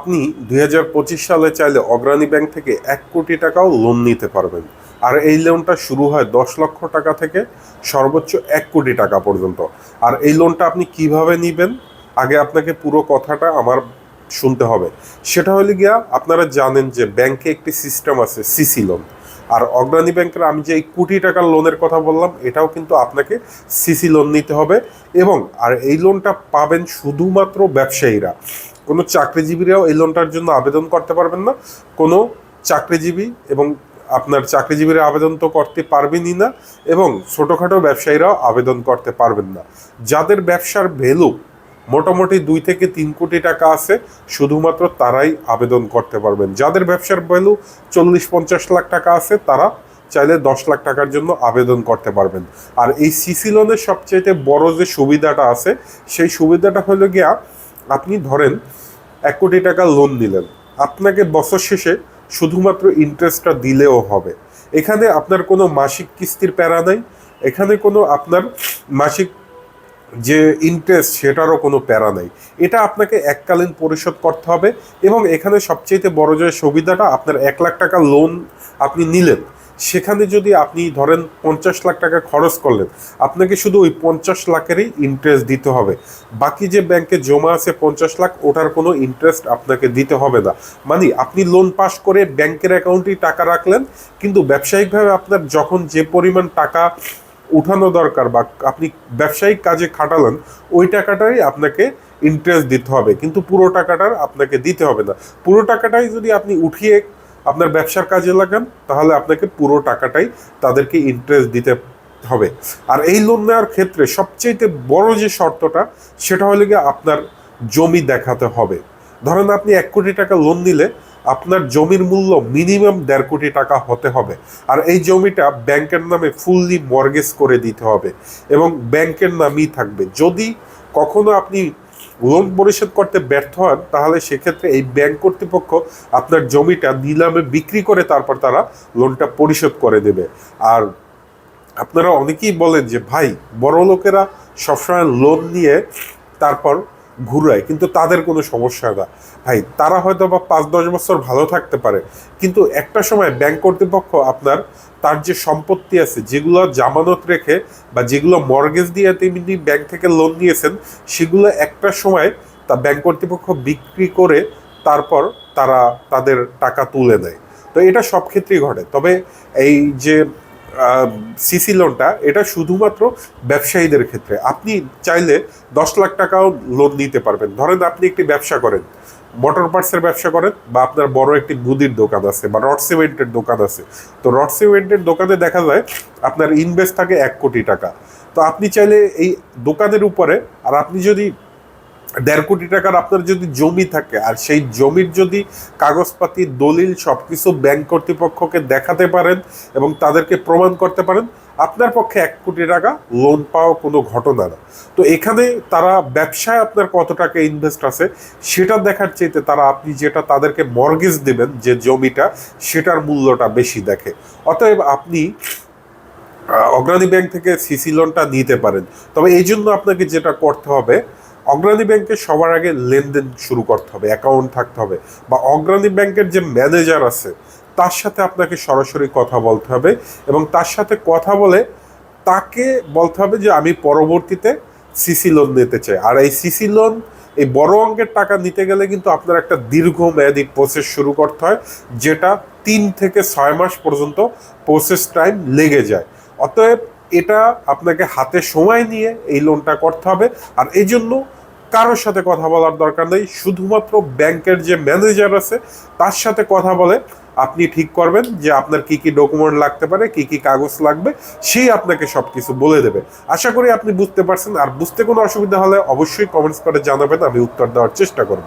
আপনি দু হাজার পঁচিশ সালে চাইলে অগ্রণী ব্যাংক থেকে এক কোটি টাকাও লোন নিতে পারবেন। আর এই লোনটা শুরু হয় দশ লক্ষ টাকা থেকে সর্বোচ্চ এক কোটি টাকা পর্যন্ত। আর এই লোনটা আপনি কীভাবে নেবেন? আগে আপনাকে পুরো কথাটা আমার শুনতে হবে। সেটা হলে গিয়া আপনারা জানেন যে ব্যাংকে একটি সিস্টেম আছে সিসি লোন আর অগ্রণী ব্যাংকের আমি যে এই কোটি টাকার লোনের কথা বললাম, এটাও কিন্তু আপনাকে সিসি লোন নিতে হবে। এবং আর এই লোনটা পাবেন শুধুমাত্র ব্যবসায়ীরা। কোনো চাকরিজীবীরাও এই লোনটার জন্য আবেদন করতে পারবেন না। কোনো চাকরিজীবী এবং আপনার চাকরিজীবীরা আবেদন তো করতে পারবেনই না এবং ছোটোখাটো ব্যবসায়ীরাও আবেদন করতে পারবেন না। যাদের ব্যবসার ভ্যালু মোটামুটি দুই থেকে তিন কোটি টাকা আছে, শুধুমাত্র তারাই আবেদন করতে পারবেন। যাদের ব্যবসার ভ্যালু চল্লিশ পঞ্চাশ লাখ টাকা আছে, তারা চাইলে দশ লাখ টাকার জন্য আবেদন করতে পারবেন। আর এই সিসি লোনের সবচেয়ে বড় যে সুবিধাটা আছে, সেই সুবিধাটা হলো গিয়া আপনি ধরেন এক কোটি টাকা লোন নিলেন। আপনাকে বছর শেষে শুধুমাত্র ইন্টারেস্টটা দিলেও হবে। এখানে আপনার কোনো মাসিক কিস্তির প্যারা নাই। এখানে কোনো আপনার মাসিক যে ইন্টারেস্ট সেটারও কোনো প্যারা নাই। এটা আপনাকে এককালীন পরিশোধ করতে হবে এবং এখানে সবচেয়ে বড় যে সুবিধাটা, আপনার এক লাখ টাকা লোন আপনি নিলেন। সেখানে যদি আপনি ধরেন পঞ্চাশ লাখ টাকা খরচ করলেন, আপনাকে শুধু ওই পঞ্চাশ লাখেরই ইন্টারেস্ট দিতে হবে। বাকি যে ব্যাংকে জমা আছে পঞ্চাশ লাখ, ওটার কোনো ইন্টারেস্ট আপনাকে দিতে হবে না। মানে আপনি লোন পাস করে ব্যাংকের অ্যাকাউন্টেই টাকা রাখলেন, কিন্তু ব্যবসায়িকভাবে আপনার যখন যে পরিমাণ টাকা উঠানো দরকার বা আপনি ব্যবসায়িক কাজে খাটালেন, ওই টাকাটাই আপনাকে ইন্টারেস্ট দিতে হবে। কিন্তু পুরো টাকাটার আপনাকে দিতে হবে না। পুরো টাকাটাই যদি আপনি উঠিয়ে আপনার ব্যবসার কাজে লাগান, তাহলে আপনাকে পুরো টাকাটাই তাদেরকে ইন্টারেস্ট দিতে হবে। আর এই লোন নেওয়ার ক্ষেত্রে সবচেয়ে বড় যে শর্তটা, সেটা হলে গিয়ে আপনার জমি দেখাতে হবে। ধরেন আপনি এক কোটি টাকা লোন নিলে আপনার জমির মূল্য মিনিমাম দেড় কোটি টাকা হতে হবে। আর এই জমিটা ব্যাংকের নামে ফুললি মর্গেজ করে দিতে হবে এবং ব্যাংকের নামই থাকবে। যদি কখনো আপনি লোন পরিশোধ করতে ব্যর্থ হন, তাহলে সেক্ষেত্রে এই ব্যাংক কর্তৃপক্ষ আপনার জমিটা নিলামে বিক্রি করে তারপর তারা লোনটা পরিশোধ করে দেবে। আর আপনারা অনেকেই বলেন যে, ভাই বড় লোকেরা সবসময় লোন নিয়ে তারপর ঘুরায়, কিন্তু তাদের কোনো সমস্যা না। ভাই, তারা হয়তো বা পাঁচ, দশ বছর ভালো থাকতে পারে, কিন্তু একটা সময় ব্যাংক কর্তৃপক্ষ আপনার তার যে সম্পত্তি আছে, যেগুলো জামানত রেখে বা যেগুলো মর্গেজ দিয়ে তিনি ব্যাংক থেকে লোন নিয়েছেন, সেগুলো একটা সময় তা ব্যাংক কর্তৃপক্ষ বিক্রি করে তারপর তারা তাদের টাকা তুলে নেয় তো এটা সব ক্ষেত্রেই ঘটে। তবে এই যে সিসি লোনটা এটা শুধুমাত্র ব্যবসায়ীদের ক্ষেত্রে। আপনি চাইলে দশ লাখ টাকাও লোন নিতে পারবেন। ধরেন আপনি একটি ব্যবসা করেন মোটর পার্টসের ব্যবসা করেন, বা আপনার বড় একটি মুদির দোকান আছে, বা রড সিমেন্টের দোকান আছে। তো রড সিমেন্টের দোকানে দেখা যায়, আপনার ইনভেস্ট থাকে এক কোটি টাকা। তো আপনি চাইলে এই দোকানের উপরে, আর আপনি যদি দেড় কোটি টাকার আপনার যদি জমি থাকে, আর সেই জমির যদি কাগজপাতি, দলিল সব কিছু ব্যাংক কর্তৃপক্ষকে দেখাতে পারেন এবং তাদেরকে প্রমাণ করতে পারেন, আপনার পক্ষে এক কোটি টাকা লোন পাওয়া কোনো ঘটনা না। তো এখানে তারা ব্যবসায় আপনার কত টাকা ইনভেস্ট আছে, সেটা দেখার চাইতে তারা আপনি যেটা তাদেরকে মর্গেজ দেবেন যে জমিটা, সেটার মূল্যটা বেশি দেখে। অতএব আপনি অগ্রণী ব্যাংক থেকে সিসি লোনটা নিতে পারেন। তবে এই জন্য আপনাকে যেটা করতে হবে অগ্রণী ব্যাংকে সবার আগে লেনদেন শুরু করতে হবে অ্যাকাউন্ট থাকতে হবে বা অগ্রণী ব্যাংকের যে ম্যানেজার আছে, তার সাথে আপনাকে সরাসরি কথা বলতে হবে এবং তার সাথে কথা বলে তাকে বলতে হবে যে আমি পরবর্তীতে সিসি লোন নিতে চাই। আর এই সিসি লোন এই বড় অঙ্কের টাকা নিতে গেলে কিন্তু আপনার একটা দীর্ঘমেয়াদী প্রসেস শুরু করতে হয়, যেটা তিন থেকে ছয় মাস পর্যন্ত প্রসেস টাইম লেগে যায়। অতএব এটা আপনাকে হাতে সময় নিয়ে এই লোনটা করতে হবে। আর এই জন্য কারোর সাথে কথা বলার দরকার নেই। শুধুমাত্র ব্যাংকের যে ম্যানেজার আছে, তার সাথে কথা বলে আপনি ঠিক করবেন যে আপনার কি কি ডকুমেন্ট লাগতে পারে, কি কি কাগজ লাগবে, সেই আপনাকে সব কিছু বলে দেবে। আশা করি আপনি বুঝতে পারছেন। আর বুঝতে কোনো অসুবিধা হলে অবশ্যই কমেন্টস করে জানাবেন। আমি উত্তর দেওয়ার চেষ্টা করব।